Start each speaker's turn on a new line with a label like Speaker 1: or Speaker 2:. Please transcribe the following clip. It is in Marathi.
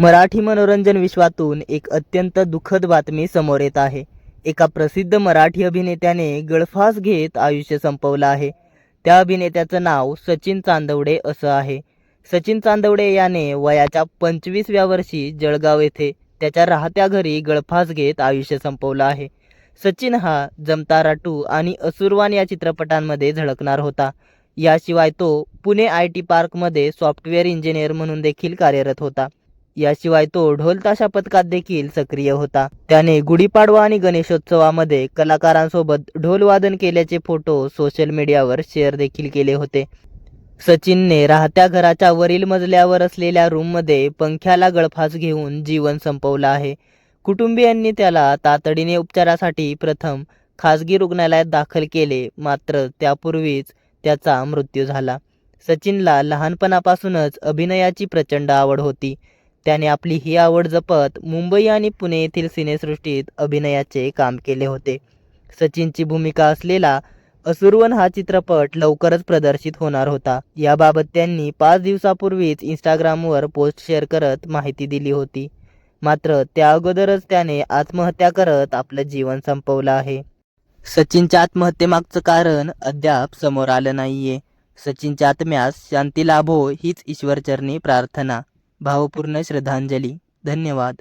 Speaker 1: मराठी मनोरंजन विश्वातून एक अत्यंत दुःखद बातमी समोर येत आहे. एका प्रसिद्ध मराठी अभिनेत्याने गळफास घेत आयुष्य संपवलं आहे. त्या अभिनेत्याचं नाव सचिन चांदवडे असं आहे. सचिन चांदवडे याने वयाच्या पंचवीसव्या वर्षी जळगाव येथे त्याच्या राहत्या घरी गळफास घेत आयुष्य संपवलं आहे. सचिन हा जमतारा टू आणि असुरवान या चित्रपटांमध्ये झळकणार होता. याशिवाय तो पुणे आय टी पार्कमध्ये सॉफ्टवेअर इंजिनियर म्हणून देखील कार्यरत होता. याशिवाय तो ढोल ताशा पथकात देखील सक्रिय होता. त्याने गुढीपाडवा आणि गणेशोत्सवामध्ये कलाकारांसोबत ढोलवादन केल्याचे फोटो सोशल मीडियावर शेअर देखील केले होते. सचिनने राहत्या घराच्या वरील मजल्यावर असलेल्या रूममध्ये पंख्याला गळफास घेऊन जीवन संपवलं आहे. कुटुंबियांनी त्याला तातडीने उपचारासाठी प्रथम खासगी रुग्णालयात दाखल केले मात्र त्यापूर्वीच त्याचा मृत्यू झाला. सचिनला लहानपणापासूनच अभिनयाची प्रचंड आवड होती. त्याने आपली ही आवड जपत मुंबई आणि पुणे येथील सिनेसृष्टीत अभिनयाचे काम केले होते. सचिनची भूमिका असलेला असुरवन हा चित्रपट लवकरच प्रदर्शित होणार होता. याबाबत त्यांनी पाच दिवसापूर्वीच इंस्टाग्रामवर पोस्ट शेअर करत माहिती दिली होती. मात्र त्या अगोदरच त्याने आत्महत्या करत आपलं जीवन संपवलं आहे. सचिनच्या आत्महत्येमागचं कारण अद्याप समोर आलं नाहीये. सचिनच्या आत्म्यास शांती लाभो हीच ईश्वरचरणी प्रार्थना. भावपूर्ण श्रद्धांजली. धन्यवाद.